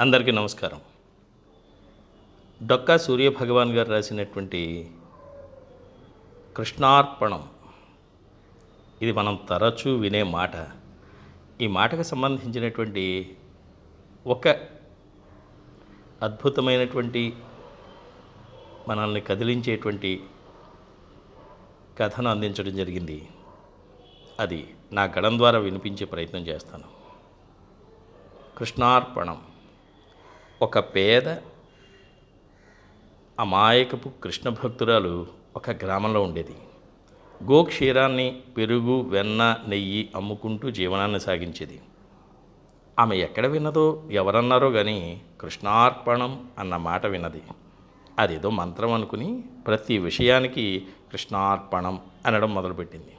అందరికీ నమస్కారం. డొక్కా సూర్య భగవాన్ గారు రాసినటువంటి కృష్ణార్పణం ఇది మనం తరచూ వినే మాట. ఈ మాటకు సంబంధించినటువంటి ఒక అద్భుతమైనటువంటి మనల్ని కదిలించేటువంటి కథను అందించడం జరిగింది. అది నా గడం ద్వారా వినిపించే ప్రయత్నం చేస్తాను. కృష్ణార్పణం. ఒక పేద అమాయకపు కృష్ణ భక్తురాలు ఒక గ్రామంలో ఉండేది. గోక్షీరాన్ని పెరుగు వెన్న నెయ్యి అమ్ముకుంటూ జీవనాన్ని సాగించేది. ఆమె ఎక్కడ విన్నదో ఎవరన్నారో కానీ కృష్ణార్పణం అన్న మాట విన్నది. అదేదో మంత్రం అనుకుని ప్రతి విషయానికి కృష్ణార్పణం అనడం మొదలుపెట్టింది.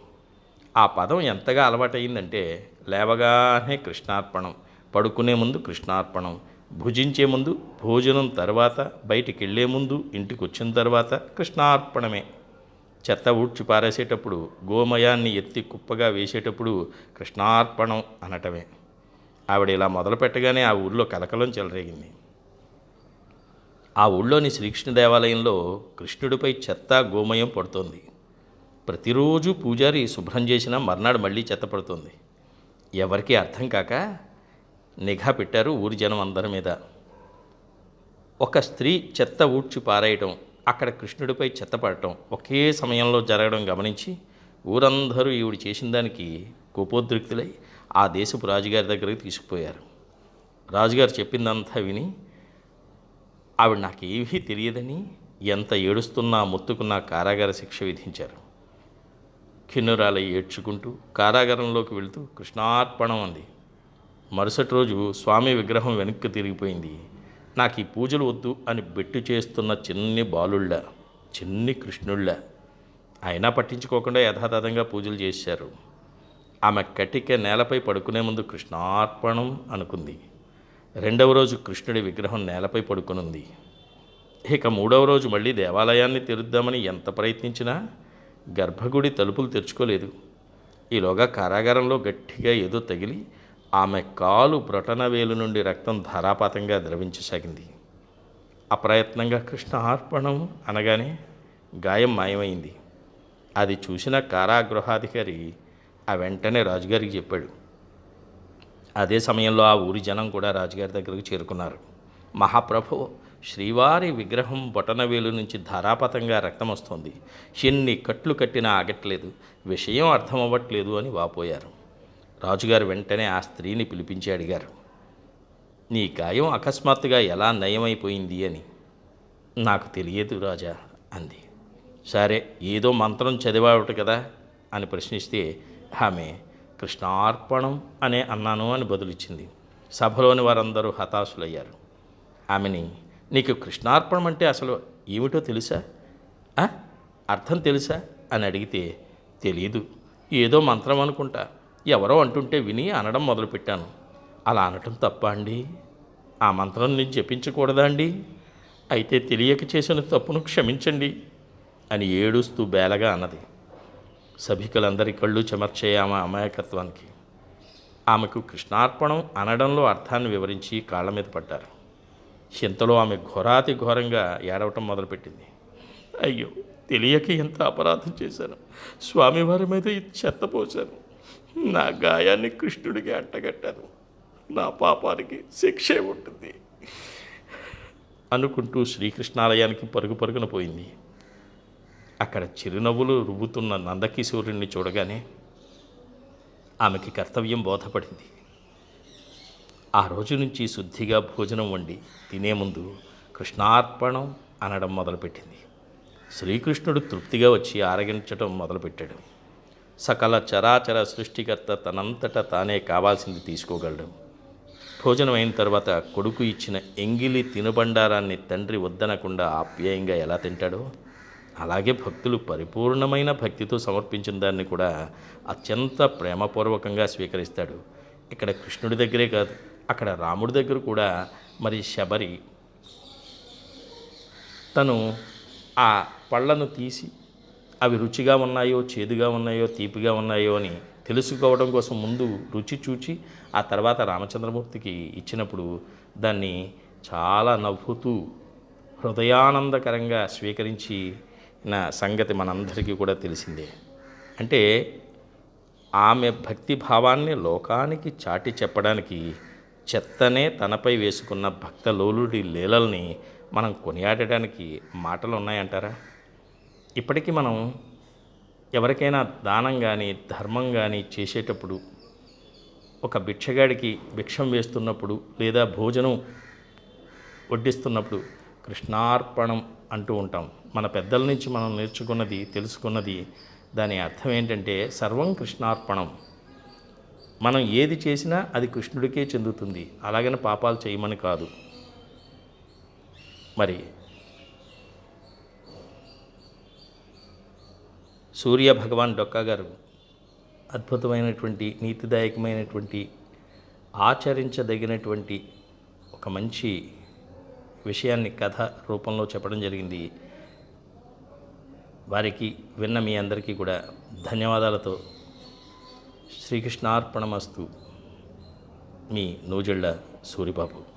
ఆ పదం ఎంతగా అలవాటైందంటే లేవగానే కృష్ణార్పణం పడుకునే ముందు కృష్ణార్పణం భుజించే ముందు భోజనం తర్వాత బయటికి వెళ్ళే ముందు ఇంటికి వచ్చిన తర్వాత కృష్ణార్పణమే. చెత్త ఊడ్చి పారేసేటప్పుడు గోమయాన్ని ఎత్తి కుప్పగా వేసేటప్పుడు కృష్ణార్పణం అనటమే. ఆవిడ ఇలా మొదలు పెట్టగానే ఆ ఊళ్ళో కలకలం చెలరేగింది. ఆ ఊళ్ళోని శ్రీకృష్ణ దేవాలయంలో కృష్ణుడిపై చెత్త గోమయం పడుతోంది. ప్రతిరోజు పూజారి శుభ్రం చేసినా మర్నాడు మళ్ళీ చెత్త పడుతుంది. ఎవరికీ అర్థం కాక నిఘా పెట్టారు ఊరి జనం అందరి మీద. ఒక స్త్రీ చెత్త ఊడ్చి పారేయటం అక్కడ కృష్ణుడిపై చెత్త పడటం ఒకే సమయంలో జరగడం గమనించి ఊరందరూ ఈవిడు చేసిన దానికి కోపోద్రిక్తులై ఆ దేశపు రాజుగారి దగ్గరికి తీసుకుపోయారు. రాజుగారు చెప్పిందంతా విని ఆవిడ నాకేమీ తెలియదని ఎంత ఏడుస్తున్నా మొత్తుకున్నా కారాగార శిక్ష విధించారు. కిన్నురాలై ఏడ్చుకుంటూ కారాగారంలోకి వెళుతూ కృష్ణార్పణం అంది. మరుసటి రోజు స్వామి విగ్రహం వెనక్కి తిరిగిపోయింది. నాకు ఈ పూజలు వద్దు అని బెట్టు చేస్తున్న చిన్ని బాలుళ్ళ చిన్ని కృష్ణుళ్ళ. అయినా పట్టించుకోకుండా యథాతథంగా పూజలు చేశారు. ఆమె కటిక నేలపై పడుకునే ముందు కృష్ణార్పణం అనుకుంది. రెండవ రోజు కృష్ణుడి విగ్రహం నేలపై పడుకునుంది. ఇక మూడవ రోజు మళ్ళీ దేవాలయాన్ని తెరుద్దామని ఎంత ప్రయత్నించినా గర్భగుడి తలుపులు తెరుచుకోలేదు. ఈలోగా కారాగారంలో గట్టిగా ఏదో తగిలి ఆమె కాలు బ్రొటనవేలు నుండి రక్తం ధారాపాతంగా ద్రవించసాగింది. అప్రయత్నంగా కృష్ణ అర్పణం అనగానే గాయం మాయమైంది. అది చూసిన కారాగృహాధికారి ఆ వెంటనే రాజుగారికి చెప్పాడు. అదే సమయంలో ఆ ఊరి జనం కూడా రాజుగారి దగ్గరకు చేరుకున్నారు. మహాప్రభు శ్రీవారి విగ్రహం బొటనవేలు నుంచి ధారాపతంగా రక్తం వస్తుంది. ఎన్ని కట్లు కట్టినా ఆగట్లేదు. విషయం అర్థం అవ్వట్లేదు అని వాపోయారు. రాజుగారు వెంటనే ఆ స్త్రీని పిలిపించి అడిగారు నీ గాయం అకస్మాత్తుగా ఎలా నయమైపోయింది అని? నాకు తెలియదు రాజా అంది. సరే ఏదో మంత్రం చదివావుట కదా అని ప్రశ్నిస్తే ఆమె కృష్ణార్పణం అనే అన్నాను అని బదులిచ్చింది. సభలోని వారందరూ హతాశులయ్యారు. ఆమెని నీకు కృష్ణార్పణం అంటే అసలు ఏమిటో తెలుసా? అర్థం తెలుసా? అని అడిగితే తెలియదు ఏదో మంత్రం అనుకుంటా. ఎవరో అంటుంటే విని అనడం మొదలుపెట్టాను. అలా అనటం తప్ప అండి? ఆ మంత్రం నేను జపించకూడదా అండి? అయితే తెలియక చేసిన తప్పును క్షమించండి అని ఏడుస్తూ బేలగా అన్నది. సభికులందరి కళ్ళు చెమర్చే ఆమె అమాయకత్వానికి. ఆమెకు కృష్ణార్పణం అనడంలో అర్థాన్ని వివరించి కాళ్ళ మీద పడ్డారు. ఇంతలో ఆమె ఘోరాతి ఘోరంగా ఏడవటం మొదలుపెట్టింది. అయ్యో తెలియక ఎంత అపరాధం చేశాను. స్వామివారి మీద చెత్త పోశాను. నా గాయాన్ని కృష్ణుడికి అంటగట్టాను నా పాపానికి శిక్షే ఉంటుంది. అనుకుంటూ శ్రీకృష్ణాలయానికి పరుగు పరుగున పోయింది. అక్కడ చిరునవ్వులు రువ్వుతున్న నందకిశోరుణ్ణి చూడగానే ఆమెకి కర్తవ్యం బోధపడింది. ఆ రోజు నుంచి శుద్ధిగా భోజనం వండి తినే ముందు కృష్ణార్పణం అనడం మొదలుపెట్టింది. శ్రీకృష్ణుడు తృప్తిగా వచ్చి ఆరగించడం మొదలుపెట్టాడు. సకల చరాచర సృష్టికర్త తనంతట తానే కావాల్సింది తీసుకోగలడు. భోజనం అయిన తర్వాత కొడుకు ఇచ్చిన ఎంగిలి తినుబండారాన్ని తండ్రి వద్దనకుండా ఆప్యాయంగా ఎలా తింటాడో అలాగే భక్తులు పరిపూర్ణమైన భక్తితో సమర్పించిన దాన్ని కూడా అత్యంత ప్రేమపూర్వకంగా స్వీకరిస్తాడు. ఇక్కడ కృష్ణుడి దగ్గరే కాదు అక్కడ రాముడి దగ్గర కూడా మరి శబరి తను ఆ పళ్ళను తీసి అవి రుచిగా ఉన్నాయో చేదుగా ఉన్నాయో తీపిగా ఉన్నాయో అని తెలుసుకోవడం కోసం ముందు రుచి చూచి ఆ తర్వాత రామచంద్రమూర్తికి ఇచ్చినప్పుడు దాన్ని చాలా నవ్వుతూ హృదయానందకరంగా స్వీకరించిన సంగతి మనందరికీ కూడా తెలిసిందే. అంటే ఆమె భక్తి భావాన్ని లోకానికి చాటి చెప్పడానికి చెత్తనే తనపై వేసుకున్న భక్త లోలుడి లీలల్ని మనం కొనియాడడానికి మాటలు ఉన్నాయంటారా ఇప్పటికీ మనం ఎవరికైనా దానం కానీ ధర్మం కానీ చేసేటప్పుడు ఒక భిక్షగాడికి భిక్షం వేస్తున్నప్పుడు లేదా భోజనం వడ్డిస్తున్నప్పుడు కృష్ణార్పణం అంటూ ఉంటాం. మన పెద్దల నుంచి మనం నేర్చుకున్నది తెలుసుకున్నది దాని అర్థం ఏంటంటే సర్వం కృష్ణార్పణం. మనం ఏది చేసినా అది కృష్ణుడికే చెందుతుంది. అలాగని పాపాలు చేయమని కాదు. మరి సూర్య భగవాన్ డొక్కా గారు అద్భుతమైనటువంటి నీతిదాయకమైనటువంటి ఆచరించదగినటువంటి ఒక మంచి విషయాన్ని కథ రూపంలో చెప్పడం జరిగింది. వారికి విన్న మీ అందరికీ కూడా ధన్యవాదాలతో శ్రీకృష్ణార్పణమస్తు మీ నూజిళ్ళ సూరిబాబు.